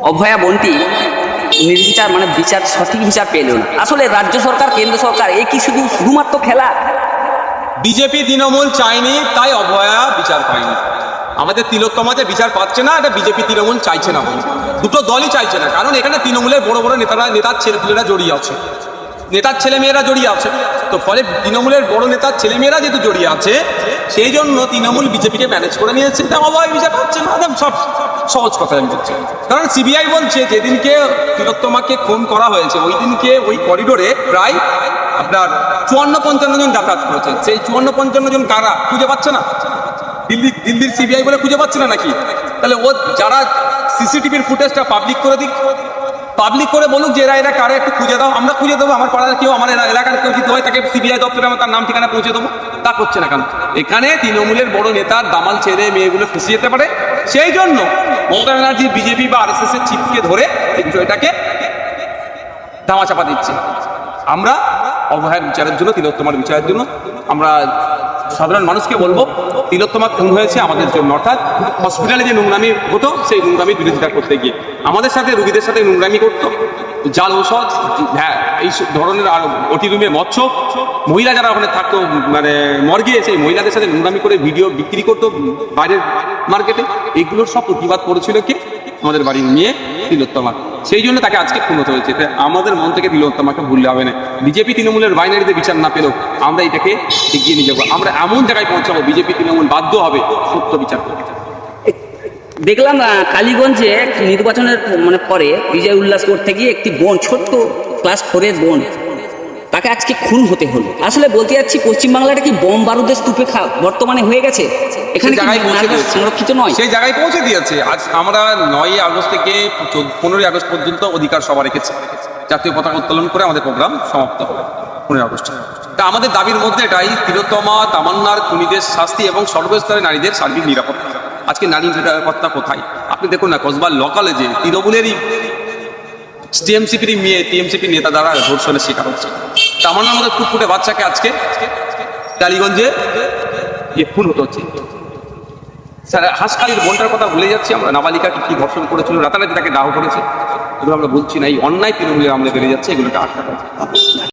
অভয়া বন্টি নির্বিচার মানে বিচার, সঠিক বিচার পেল না আসলে রাজ্য সরকার, কেন্দ্র সরকার এই কি শুধু শুধুমাত্র খেলা? বিজেপি তৃণমূল চায়নি, তাই অভয়া বিচার পায়নি। আমাদের তিলোত্তমা যে বিচার পাচ্ছে না, এটা বিজেপি তৃণমূল চাইছে না। দুটো দলই চাইছে না, কারণ এখানে তৃণমূলের বড় বড় নেতারা, নেতার ছেলেপুলেরা জড়িয়ে আছে। নেতার ছেলেমেয়েরা জড়িয়ে আছে। তো ফলে তৃণমূলের বড় নেতার ছেলেমেয়েরা যেহেতু জড়িয়ে আছে, সেই জন্য তৃণমূল বিজেপিকে ম্যানেজ করে নিয়েছে। তা অভয় বিচার পাচ্ছে না সব সহজ কথা আমি বলছি। কারণ সিবিআই বলছে, যেদিনকে তিলোত্তমাকে খুন করা হয়েছে ওই দিনকে ওই করিডোরে প্রায় আপনার চুয়ান্ন পঞ্চান্ন জন যাতায়াত করেছে। সেই চুয়ান্ন পঞ্চান্ন জন কারা? খুঁজে পাচ্ছে না। দিল্লি, দিল্লির সিবিআই বলে খুঁজে পাচ্ছে না নাকি? তাহলে ও যারা সিসিটিভির ফুটেজটা পাবলিক করে দিক পাবলিক করে বলুক যে এরা এরা কারা, একটু খুঁজে দাও। আমরা খুঁজে দেবো, আমার পাড়ার কেউ, আমার এলা- এলাকার কেউ যদি হয়, তাকে সিবিআই দপ্তরে আমার তার নাম, ঠিকানা পৌঁছে দেবো। তা করছে না কেন? এখানে তৃণমূলের বড় নেতার দামাল ছেড়ে মেয়েগুলো ফেসে যেতে পারে। সেই জন্য মমতা ব্যানার্জি বিজেপি বা আর এস এস এর চিপকে ধরে এই বিষয়টাকে ধামাচাপা দিচ্ছে। আমরা অবহায়ের বিচারের জন্য, তিলোত্তমার বিচারের জন্য আমরা সাধারণ মানুষকে বলব তিলোত্তমা খুন হয়েছে আমাদের জন্য। অর্থাৎ হসপিটালে যে নোংরামি হতো, সেই নোংরামি বিরোধিতা করতে গিয়ে। আমাদের সাথে, রুগীদের সাথে নোংরামি করতো। জাল ঔষধ হ্যাঁ এই ধরনের আর ওটি রুমে মৎস্য। মহিলা যারা ওখানে থাকতো মানে মর্গে সেই মহিলাদের সাথে নোংরামি করে ভিডিও বিক্রি করতো বাইরের মার্কেটে এগুলোর সব প্রতিবাদ করেছিল কি? আমাদের বাড়ির মেয়ে তিলোত্তমা। সেই জন্য তাকে আজকে খুন হতে হয়েছে। আমাদের মন থেকে তিলোত্তমাকে ভুললে হবে না। বিজেপি তৃণমূলের বাইনারিতে বিচার না পেলেও আমরা এটাকে এগিয়ে নিয়ে যাব। আমরা এমন জায়গায় পৌঁছাবো, বিজেপি তৃণমূল বাধ্য হবে সত্য বিচার করতে। দেখলাম কালীগঞ্জে নির্বাচনের মানে পরে বিজয় উল্লাস করতে গিয়ে একটি বোন, ছোট্ট ক্লাস ফোরের বোন তাকে আজকে খুন হতে হলো। আসলে বলতে যাচ্ছি পশ্চিমবাংলাটা কি বোম বারুদের স্তূপে খা- বর্তমানে হয়ে গেছে? এখানে। সংরক্ষিত নয়? সেই জায়গায় পৌঁছে দিয়েছে। আজ আমরা নয়ই আগস্ট থেকে পনেরোই আগস্ট পর্যন্ত অধিকার সভা রেখেছি। জাতীয় পতাকা উত্তোলন করে আমাদের প্রোগ্রাম সমাপ্ত হবে। পনেরোই আগস্ট। তা আমাদের দাবির মধ্যে এটাই তিলোত্তমা তামান্নার খুনিদের শাস্তি এবং সর্বস্তরের নারীদের সার্বিক নিরাপত্তা। আজকে নারী নিরাপত্তা কোথায়? আপনি দেখুন না কসবার লোকালে যে তৃণমূলেরই টিএমসিপির মেয়ে টিএমসিপির নেতা দ্বারা ধর্ষণের শিকার হচ্ছে। তামান্নার আমাদের ফুটফুটে বাচ্চাকে আজকে টালিগঞ্জে খুন হতে হচ্ছে। স্যার, হাসখালির বোনটার কথা ভুলে যাচ্ছি আমরা। নাবালিকাকে কি ধর্ষণ করেছিল? রাতারাতি তাকে দাহ করেছে। এগুলো আমরা বলছি না। এই অন্যায় তৃণমূলের আমলে বেড়ে যাচ্ছে, এগুলোকে আটকাতে হবে।